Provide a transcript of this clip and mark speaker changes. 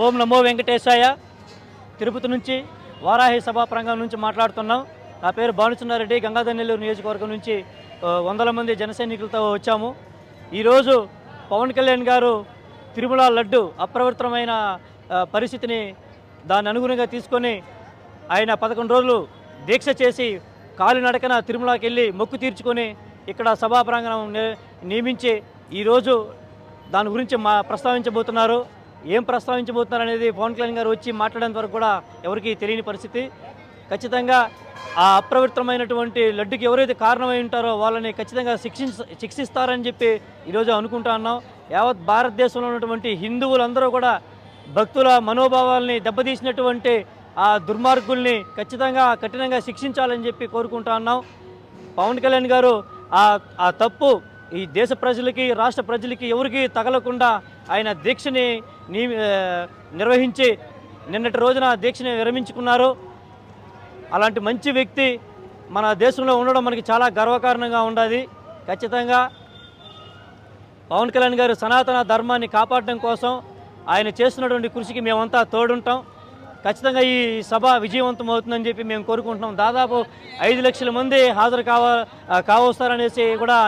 Speaker 1: ఓం నమో వెంకటేశాయ. తిరుపతి నుంచి వారాహి సభా ప్రాంగణం నుంచి మాట్లాడుతున్నాం. నా పేరు భానుచున్నారెడ్డి గంగాధర్ నెల్లూరు నియోజకవర్గం నుంచి వందల మంది జనసైనికులతో వచ్చాము. ఈరోజు పవన్ కళ్యాణ్ గారు తిరుమల లడ్డు అప్రవర్తమైన పరిస్థితిని దాన్ని అనుగుణంగా తీసుకొని ఆయన పదకొండు రోజులు దీక్ష చేసి కాలినడకన తిరుమలకి వెళ్ళి మొక్కు తీర్చుకొని ఇక్కడ సభా ప్రాంగణం నియమించి ఈరోజు దాని గురించి మా ప్రస్తావించబోతున్నారు. ఏం ప్రస్తావించబోతున్నారు అనేది పవన్ కళ్యాణ్ గారు వచ్చి మాట్లాడేంత వరకు కూడా ఎవరికీ తెలియని పరిస్థితి. ఖచ్చితంగా ఆ అప్రవృత్తమైనటువంటి లడ్డుకి ఎవరైతే కారణమై ఉంటారో వాళ్ళని ఖచ్చితంగా శిక్షించ శిక్షిస్తారని చెప్పి ఈరోజు అనుకుంటా ఉన్నాం. యావత్ భారతదేశంలో ఉన్నటువంటి హిందువులందరూ కూడా భక్తుల మనోభావాల్ని దెబ్బతీసినటువంటి ఆ దుర్మార్గుల్ని ఖచ్చితంగా కఠినంగా శిక్షించాలని చెప్పి కోరుకుంటా ఉన్నాం. పవన్ కళ్యాణ్ గారు ఆ తప్పు ఈ దేశ ప్రజలకి రాష్ట్ర ప్రజలకి ఎవరికి తగలకుండా ఆయన దీక్షని నీ నిర్వహించి నిన్నటి రోజున దీక్షని విరమించుకున్నారు. అలాంటి మంచి వ్యక్తి మన దేశంలో ఉండడం మనకి చాలా గర్వకారణంగా ఉండదు. ఖచ్చితంగా పవన్ కళ్యాణ్ గారు సనాతన ధర్మాన్ని కాపాడడం కోసం ఆయన చేస్తున్నటువంటి కృషికి మేమంతా తోడుంటాం. ఖచ్చితంగా ఈ సభ విజయవంతం అవుతుందని చెప్పి మేము కోరుకుంటున్నాం. దాదాపు ఐదు లక్షల మంది హాజరు కావ కావస్తారనేసి కూడా